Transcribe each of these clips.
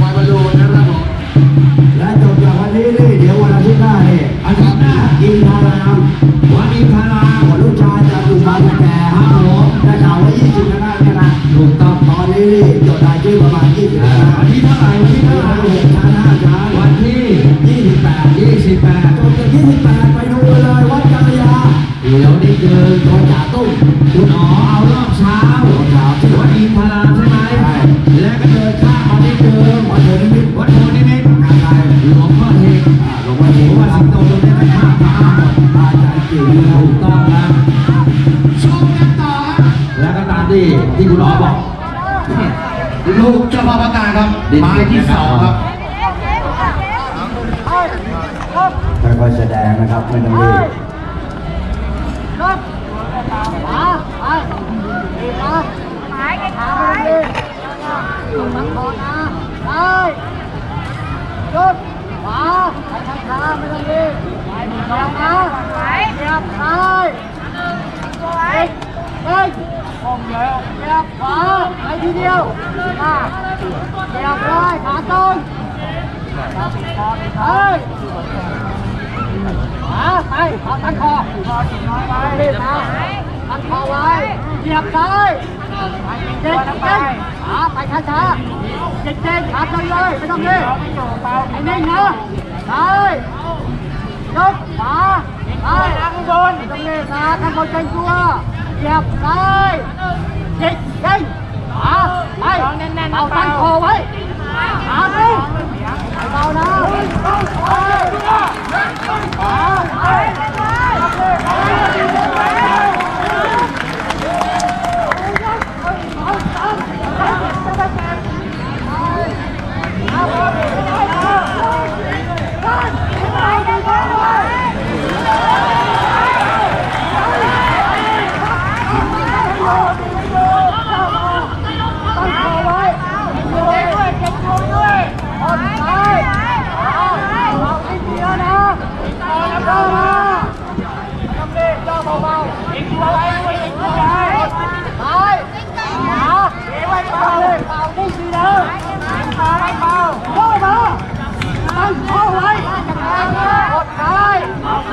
วายบอลลูนะครับผมและจบจากวันนี้นี่เดี๋ยววันอาทิตย์หน้านี่อาทิตย์หน้ากินทารามวันนี้ทาราม กาศครับหมายที่สองครับค่อยๆแสดงนะครับไม่ต้องรีบ ทีเดียวมาเดียวร้อยขาตรงเฮ้ยขาไปขาตั้งคอไปนะตั้งคอไว้เหยียบซ้ายเก่งเก่งขาไปช้าช้าเก่งเก่งขาตรงเลยไม่ต้องรีบไอ้นิ่งนะซ้ยยกขาซ้ายข้างบนไม่ต้องรีบนะข้างบนเก่งตัว เหยียบซ้ายเก่งเก่งขวาไปเอาตั้งคอไว้ขาไปเบานะขวาไป ตั้งคอไว้ด้วยด้วยเก็บตัวด้วยอดไปเอาเอาอีกทีแล้วนะเอาแล้วก็มาทำดีย่อเบาๆอีกตัวไว้ด้วยอีกตัวไว้ไปหมาเอ๋ไว้เบาเลยเบานิ่งดีนะเบาเบาย่อมาตั้งคอไว้อดไปเอาไป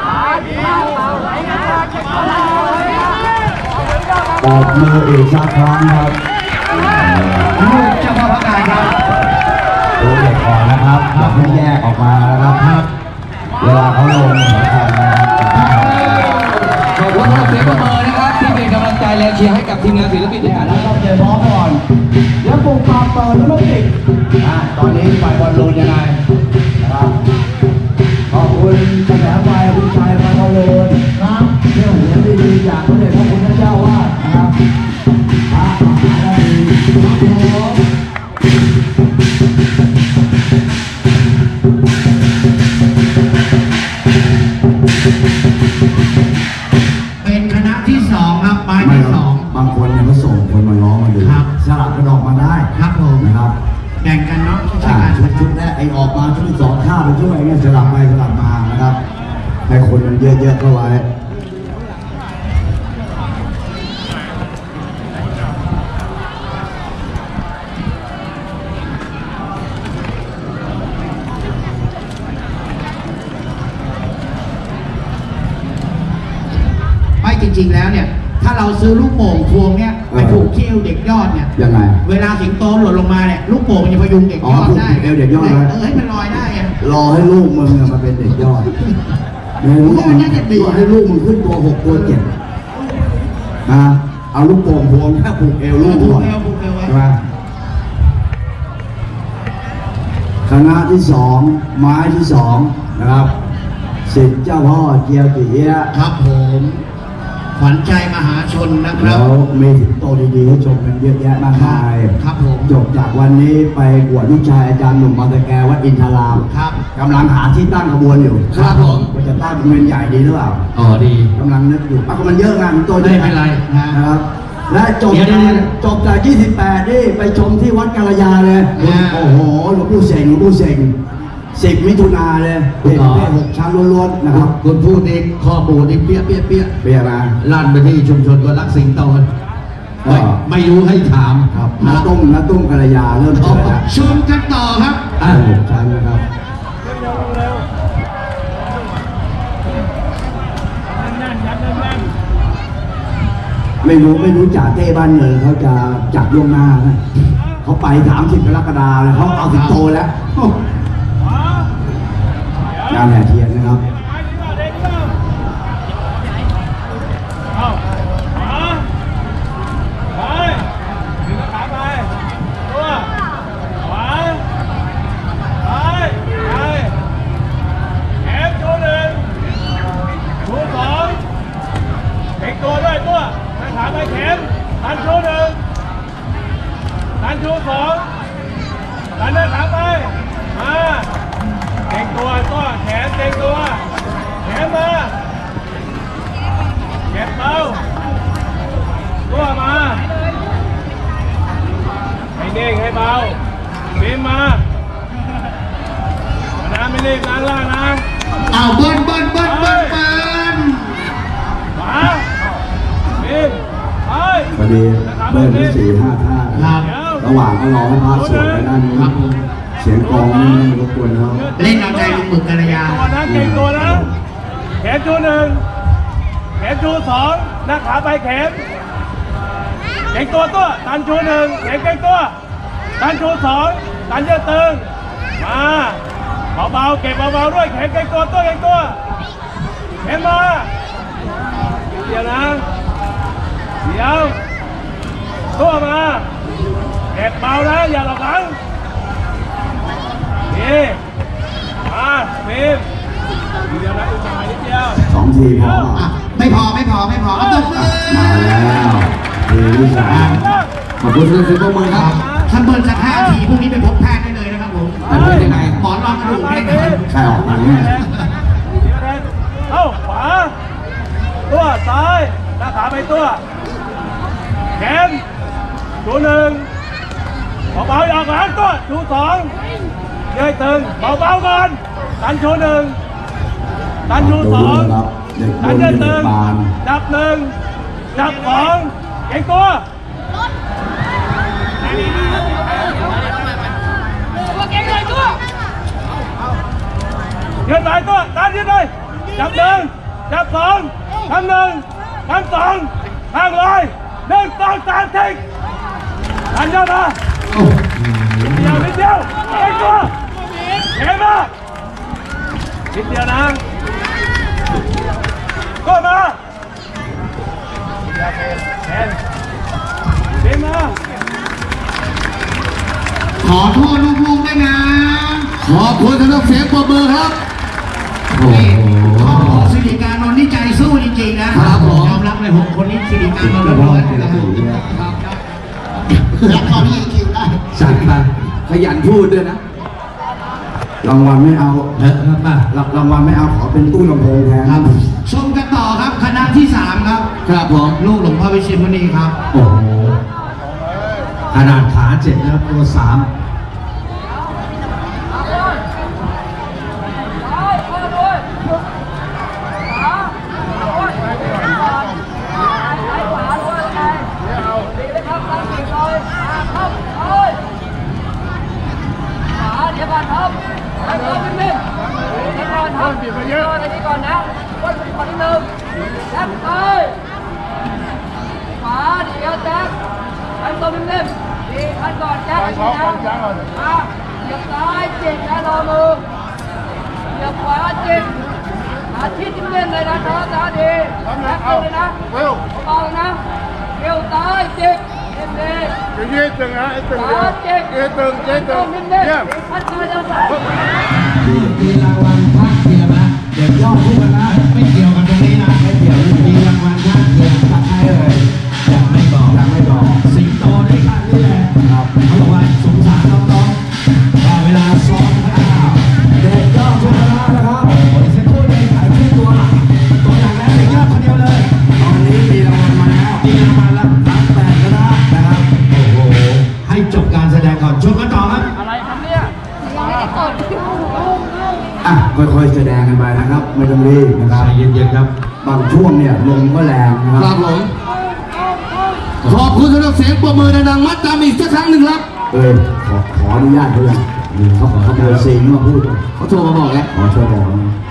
เอาเบาไหลกันมาเก็บตัวไว้เอาไว้ย่อ ตบมืออีกสักครั้งครับลูกเจ้าพ่อประกาศครับดูเด็กก่อนนะครับอย่าเพิ่งแยกออกมานะครับเวลาเขาลงสำคัญนะครับขอบคุณทุกเสียงปรบมือนะครับที่เป็นกำลังใจและเชียร์ให้กับทีมงานศิลปินทุกท่านแล้วก็เจพร้อมก่อนเดี๋ยวปุ่มปรับเปิดแล้วไม่ติดอะตอนนี้ฝ่ายบอลลูนยังไง เยอะๆเข้าไว้ไม่จริง ๆ แล้วเนี่ย ถ้าเราซื้อลูกโป่งพวงเนี่ยไปผูกคิ้วเด็กยอดเนี่ยยังไง เวลาสิงโตหล่นลงมาเนี่ยลูกโป่งมันจะพยุงเด็กยอดได้อ๋อผูกเอวเด็กยอดไว้ เออให้มันลอยได้ไง รอให้ลูกมึงอะมาเป็นเด็กยอดให้ ลูกมึงน่าจะดีรอให้ลูกมึงขึ้นตัวหกตัวเจ็ดนะเอาลูกโป่งพวงแค่ผูกเอวลูกผูก่กอนเอวผูกเอวไว้ใช่ไหมคณะที่สองไม้ที่สองนะครับสิทธิ์เจ้าพ่อเจียวตีเอี้ยะครับผม ขวัญใจมหาชนนะครัแล้บ วมีสิงโตดีๆให้ชมกันเยอะแยะมากมายครับผม จบจากวันนี้ไปบวชลูกชายอาจารย์หนุ่มมาตะแกวัดอินทรามครับ กำลังหาที่ตั้งขบวนอยู่ครับผม ว่าจะตั้งเป็นเวรใหญ่ดีหรือเปล่าอ๋อดี กำลังนึกอยู่อะก็มันเยอะงานตัวไม่เป็นไรนะนะครับ และจบเดี๋ยวจากเดี๋ยวจบจาก 28 นี่ไปชมที่วัดกาลยาเลยอ่าโอ้โหหลวงปู่เสงหลวงปู่เสง สิบมิถุนาเลยคุณเด็กหมอได้หกชั้นล้วนๆนะครับคุณพูดนี่ข้อมูลนี่เปี้ยเปี้ยเปี้ยเปลี่ยนมาลั่นไปที่ชุมชนคนรักสิงโตก็ไม่ไม่รู้ให้ถามครับนะน้าตุ้มน้าตุ้มกาลยาเริ่มเจอแล้วชมกันต่อครับอะหกชั้นนะครับไม่รู้ไม่รู้จ่าเต้บ้านเนินเขาจะจัดล่วงหน้านะเขาไปสามสิบกรกฎาคมแล้วเขาเอาสิงโตแล้ว งานแห่เทียนนะครับดันชูหนึ่งชูสองเก็งตัวด้วยตัวนั่งขาไปแขนตันชูสองตันเดินขาไป มา ตัวตัวแขนเก่งตัวแขนมาเก็บเบาตัวมาให้เด้งให้เบาบีมมาน้ำไม่รีบล้างล่างนะเอาเบิ้ลเบิ้ลเบิ้ลเบิ้ลเบิ้ลขวาบีมไปพอดีเบิ้ลไปสี่ห้าท่าครับระหว่างก็รอให้พระสวดไปด้านนู้นเสียงกลองนี่ไม่รบกวนเขาเล่นเอาใจลุงหมึกกัลยาตัวนะเก่งตัวนะแขนชูหนึ่งแขนชูสองหน้าขาไปแขนเก่งตัวตัวตันชูหนึ่งแขนเก่งตัวตันชูสองตันเยอะตึงมาเบาๆเก็บเบาๆด้วยแขนเก่งตัวตัวเก่งตัวแขนมาเดี๋ยวนะเดี๋ยวตัวมาเก็บเบานะอย่าหลอกหลัง ดีมาเฟมเดี๋ยวนะอีกหน่อยนิดเดียวสองทีพออะไม่พอไม่พอไม่พอเอาตบมือมาแล้วทีที่สามขอบคุณสำหรับเสียงปรบมือครับถ้าเบิ้ลสักห้าทีพรุ่งนี้ไปพบแพทย์ได้เลยนะครับผมแต่เป็นยังไงหมอนรองกระดูกแน่นอนใครออกมาเนี่ยเข้าขวา ตัวซ้ายหน้าขาไปตัวแขนชูหนึ่งเบาๆอย่าหลังตัวชูสอง เย้ยตึงเบาๆก่อนดันชูหนึ่งดันชูสองครับเด็กดัโดนนเย้ยเด็ตึกงบานจับหนึ่งจับสองเก่งตัวยืนไปตัวตามยืนเลยจับหนึ่งจับสองทำหนึ่งทำสองทางเลยหนึ่งสองสามทิ้งทันยอดมานิดเดียวนิดเดียวเอ็งตัว เอ็งมานิดเดียวนะก็มาเอ็นเอ็นมาขอโทษลูกๆด้วยนะ ขอบคุณสำหรับเสียงปรบมือครับโอ้นี่โหครอบครัวสิริการนนท์นี่ใจสู้จริงๆนะครับผมยอมรับเลยหกคนนี้สิริการนนท์เฉล้พาะวนทีๆละนะครับสีเนี่ยแล้วตอนนี้คิวได้จัดไปขยันพูดด้วยนะ รางวัลไม่เอาเออครับมารางวัลไม่เอาขอเป็นตู้ลำโพงแทนครับ ชมกันต่อครับคณะที่สามครับ ครับผมลูกหลวงพ่อวิเชียรมุนีครับ โอ้โหขนาดขาเจ็บแล้วตัวสาม ยวก่อนครับเดี๋ยวก่อนอันนี้ก่อนนะก้นก่อนนิดนึงแท็บไปขวาเดี๋ยวแท็บอันตัวนิดนึงดีอันก่อนแท็บอันนี้นะอะเเหยียบขวาจิกอาทิตย์นิดนึงเลยนะครับนะดีแท็บเลยวยจิกเอ็มดียืดตึงนะไอ้ตึงขวาจิกยืดผู้ชนะไม่เกี่ยวกันตรงนี้นะไม่เกี่ยวมีรางวัลท่าเทียมตัดให้เลยยังไม่บอกยังไม่บอกสิงโตได้คันนี่แหละครับเขาบอกว่าสงสารน้องๆก็เวลาซ้อมข้าวเด็กยอดผู้ชนะนะครับคนเซ็นพูดเลยขายที่ตัวตัวหลักแล้วเด็กยอดคนเดียวเลย ตอนนี้มีรางวัลมาแล้วมีรางวัลแล้วรับแปดคณะนะครับโอ้โหให้จบการแสดงก่อนชมกันต่อครับ อะไรครับเนี่ย อะ ค่อยๆแสดงกันไปนะครับ ไม่ต้องรีบนะครับ ใจเย็นๆครับบางช่วงเนี่ยลมก็แรงนะคครัรับบผมขอบคุณสำหรับเสียงปรบมือดังๆมัดจำอีกสักครั้งหนึ่งครับเออขอขออนุญาตเพื่อนเขาเขาเบอร์ซิงมาพูดเขาโทรมาบอกแล้วขอช่วยบอกนะ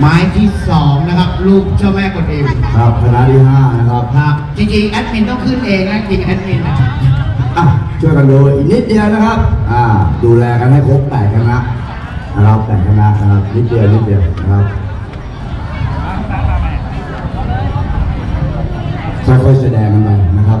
ไม้ที่สองนะครับลูกเจ้าแม่คนอิมครับคณะที่ห้านะครับครับจริงๆแอดมินต้องขึ้นเองนะจริงแอดมินนะอะช่วยกันดูอีกนิดเดียวนะครับอ่าดูแลกันให้ครบแปดคณะนะครับแปดคณะนะครับนิดเดียวนิดเดียวนะครับค่อยๆแสดงกันไปนะครับ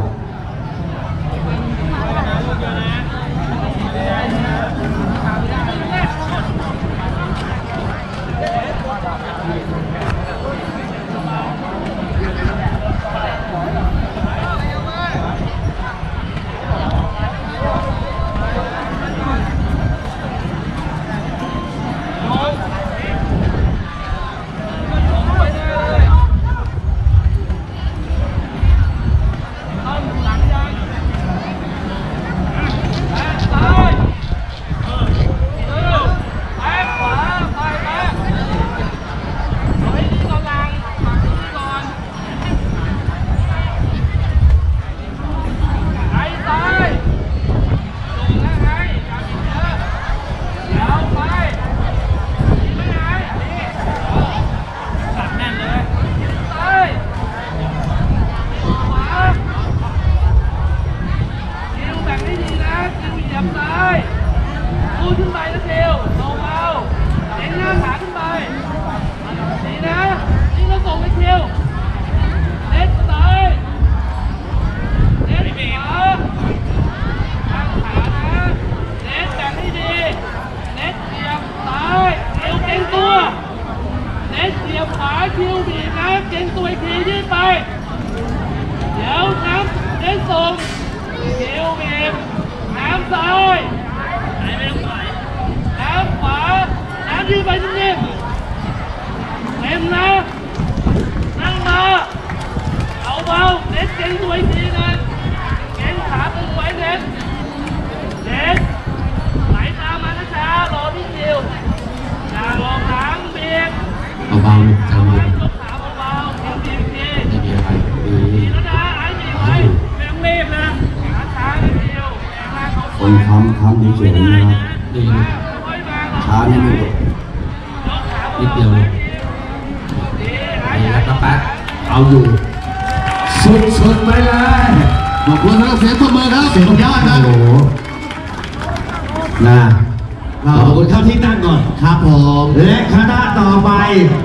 คิวแบ่งให้ดีนะคิวเหยียบซ้ายพูดขึ้ นไปนะคิวเบาเอ็นหน้าขาขึ้นไปดีนะนี่เราส่งไปคิวเน็ตซ้ายเน็ตขวาข้างขานะเน็ตแบ่งให้ดีเน็ตเหยียบซ้ายคิวเก่งตัวเน็ตเหยียบขวาคิวบีนะเก่งตัวอีกทียืดไปเดี๋ยวน้ำเล่นส่งเกี่ยวบีบน้ำซ้ายน้ำขวา น้ำ ยืดไปนิ่มๆเต็มนะ นั่งมาเอาเบาเน็ตเก่งตัวอีกทีนึงเก่งขาตึงไว้เน็ตเน็ตไหลตามมาช้ารอที่คิวอย่าลองหางเบียดเบาลูกใจเอาเย็นยกขาเบาๆเกี่ยวบีบทีไม่มีอะไรดีแล้วนะไอ้ดีไว้ไม่ต้องรีบนะช้าๆนิดเดียวแรงมากเขาคนค้ำค้ำเฉยๆนะครับดีลูกค่อยมาหรอกช้านิดนึง อาอยู่ สุดๆไปเลยขอบคุณครับเสียงปรบมือครับสุดยอดครับโอ้โหนะเราขอบคุณครับที่นั่งก่อนครับผมและคณะต่อไป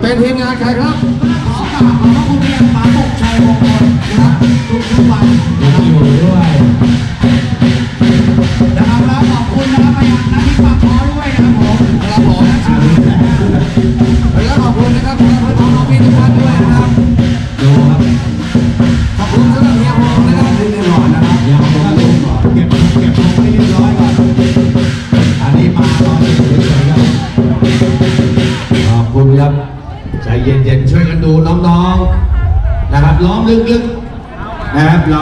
เป็นทีมงานใครครับ ขอกราบขอบพระคุณเรียนปาปกชัยมงคลนะครับทุกทุกๆวันนะครับอยู่ด้วยนะครับแล้วขอบคุณนะครับไปยังนักที่ปาก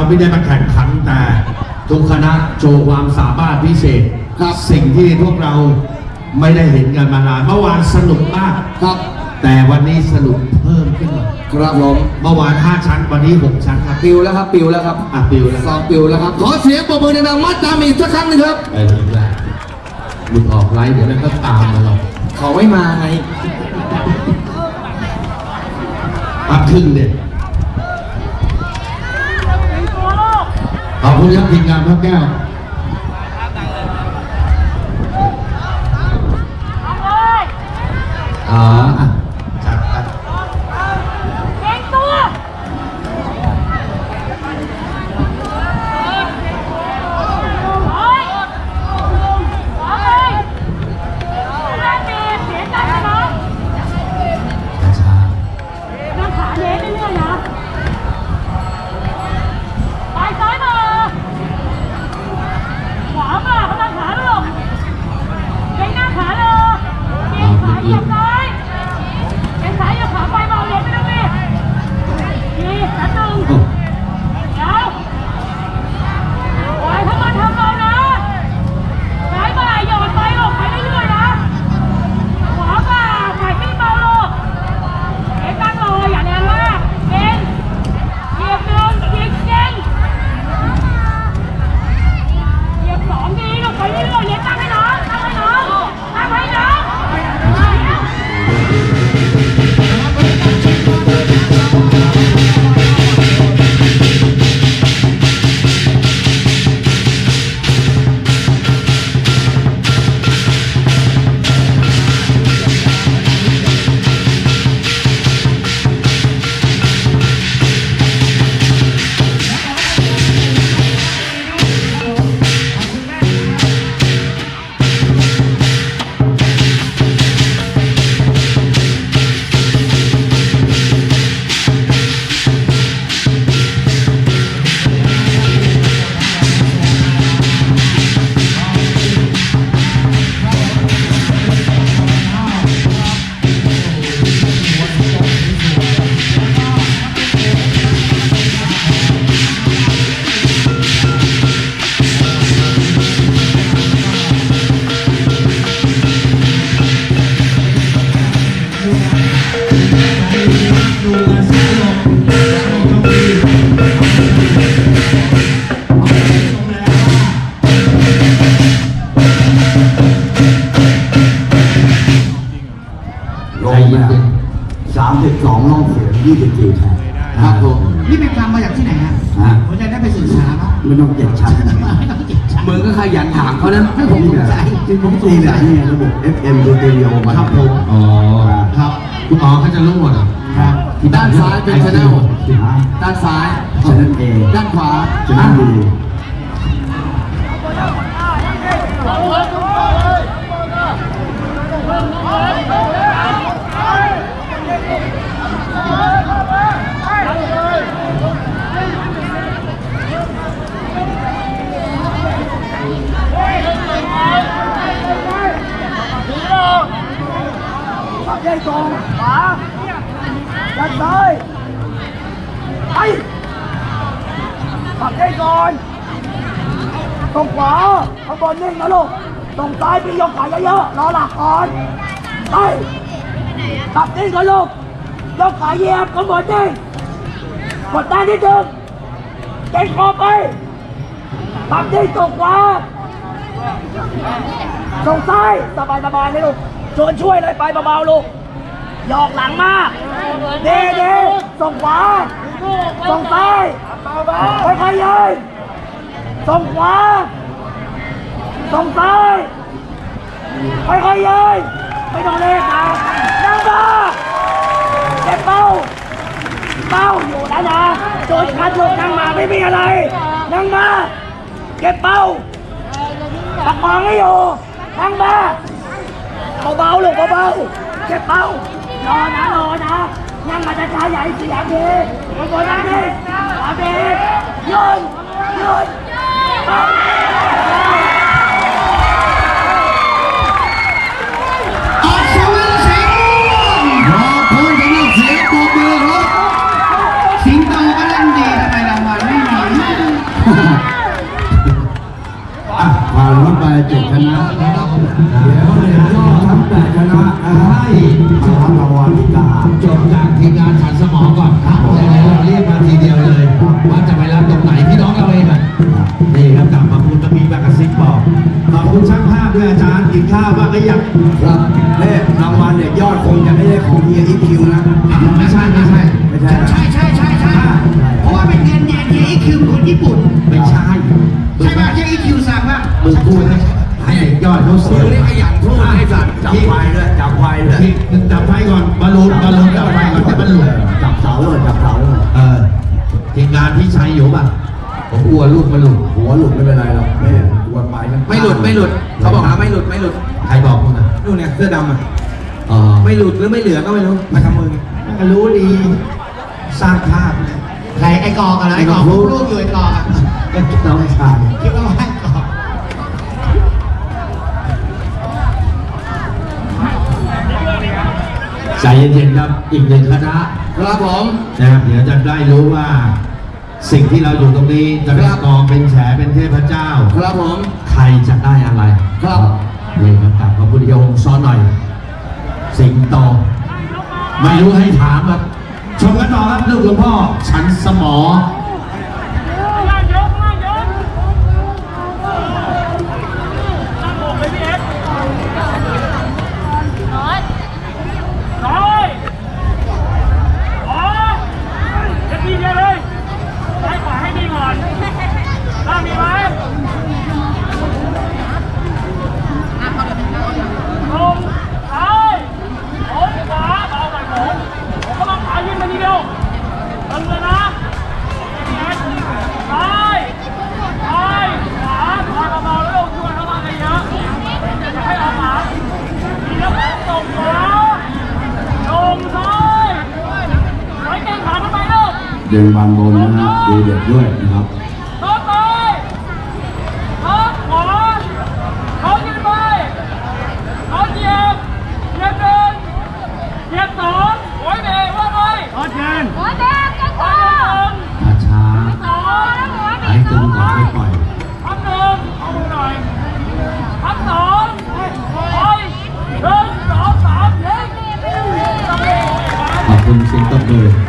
ไม่ได้มาแข่งขันแต่ทุกคณะโชว์ความสามารถพิเศษครับสิ่งที่พวกเราไม่ได้เห็นกันมานานเมื่อวานสนุกมากครับ แต่วันนี้สนุกเพิ่มขึ้นมาครับผมเมื่อวาน5ชั้นวันนี้6ชั้นครับปิวแล้วครับปิวแล้วครับอะปิวแล้วซองปิวแล้วครับขอเสียงปรบมือดังๆมัดตามอีกสักครั้งหนึงครับไปเลยแหละมึงออกไลฟ์เดี๋ยวมันก็ตามมาหรอกเขาไม่มาไง ปักครึ่งเนี่ยขอบ คุณครับทีมงานพระแก้วอ๋อ ไม่ต้องเจ็ดชั้นไม่ต้องเก็บชั้นมึงก็ขยันถามเขานะให้ผมสงสัยจริงผมสงนี่แหละสัยนี่ระบบ FM สเตอริโอมาครับผมอ๋อครับคุณอ๋อเขาจะรู้หมดเหรอครับด้านซ้ายเป็นชาแนลฮะด้านซ้ายชแนลเอด้านขวาชแนลบี ปักได้ตรงขวายัดซ้ายไปปักได้ก่อนตรงขวาข้างบ นะลูกตรงซ้ายพี่ยกขาเยอะๆรอหลักก่อนไปปักนิ่งก่อนลูกยกขาเหยียบข้างบนนิ่งกดได้นิดนึงเก่งคอไปปักนิ่ตรงขวาส่งซ้ายสบายสบายๆเลยลูกชวนช่วยเลยไปเบาๆลูกหยอกหลังมาเด้เด้ส่งขวาส่งซ้ายค่อยๆยืนส่งขวา ส่งซ้ายค่อยๆยืนไม่ต้องเล่นนะนั่งมาเจ็บเป้า เป้าอยู่แล้วนะโจนคัดลูกนั่งมาไม่มีอะไร นั่งมาเก็บเป้าประคองให้อยู่นั่งมาเบาๆลูกเบาๆเก็บเป้ารอนะรอนะนั่งมาช้าๆใหญ่เสียงดีบนบนนั่งดีขวาดียืนยืนปั๊บ เจ็ดชนะเดี๋ยวเดี๋ยวก็ทำแต่ชนะให้มารับรางวัลอีกาจบจากทีมงานฉันสมองก่อนครับแล้วเราเรียกมาทีเดียวเลย ว่าจะไปรับตรงไหนพี่น้องเราเองอะนี่ครับกลับมาคุณตะมีมากระซิบบอกขอบคุณช่างภาพด้วยอาจารย์กินข้าวบ้างก็ยังครับเน่รางวัลเนี่ยยอดคงจะไม่ได้ของเฮียอีคิวนะไม่ใช่ไม่ใช่ไม่ใช่ใช่ใช่ใช่ใช่เพราะว่าเป็นเงินเยนเฮียอีคิวคนญี่ปุ่น ให้ให้ยอดเขาเสียมึงนี่ขยันพูดให้สัตว์จับไฟด้วยจับไฟด้วยที่จับไฟก่อนบอลลูนบอลลูนจับไฟก่อนจะบอลลูนจับเสาเลยจับเสาเลยเออทีมงานพี่ชัยอยู่ป่ะผมกลัวลูกมันหลุดหัวหลุดไม่เป็นไรหรอกแม่กวนไปนะไม่หลุดไม่หลุดเขาบอกนะไม่หลุดไม่หลุดใครบอกมึงอะนู่นเนี่ยเสื้อดำอะอ๋อไม่หลุดหรือไม่เหลือก็ไม่รู้มาทำมือมันก็รู้ดีสร้างภาพนะใครไอ้กอกอะไรไอ้กอกลูกอยู่ไอ้กอกอะน้องชายคิดว่า ใจเย็นๆครับอีกหนึ่งคณะครับผมนะครับเดี๋ยวจะได้รู้ว่า สิ่งที่เราอยู่ตรงนี้จะเป็นกองเป็นแฉเป็นเทพเจ้า ครับผมใครจะได้อะไร ครับนี่ครับกลับขอบคุณโยมซ้อนหน่อย สิงโตไม่รู้ให้ถามครับชมกันต่อครับลูกหลวงพ่อฉันสมอ มลูกเดินบานบนนะฮะดีเด็ดด้วยนะครับ ลงไปทับขวาเขายืนไปเขาเหยียบเหยียบหนึ่งเหยียบสองไว้เบรกว่าไงรถเย็น หัวแดงกัน ไป ต่อ ช้า สอง ๆให้ตึงก่อนไม่ปล่อย พักหนึ่งเอามือหน่อยพักสองไปหนึ่งสองสามเฮ้ย ขอบ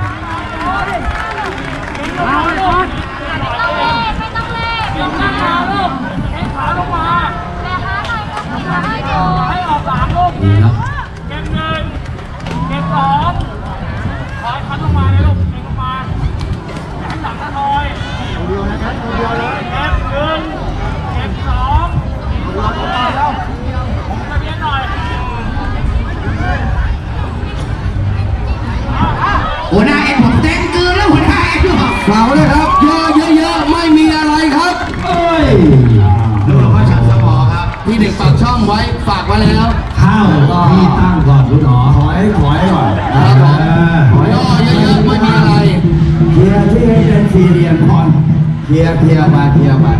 เทียเทียมาเทียมา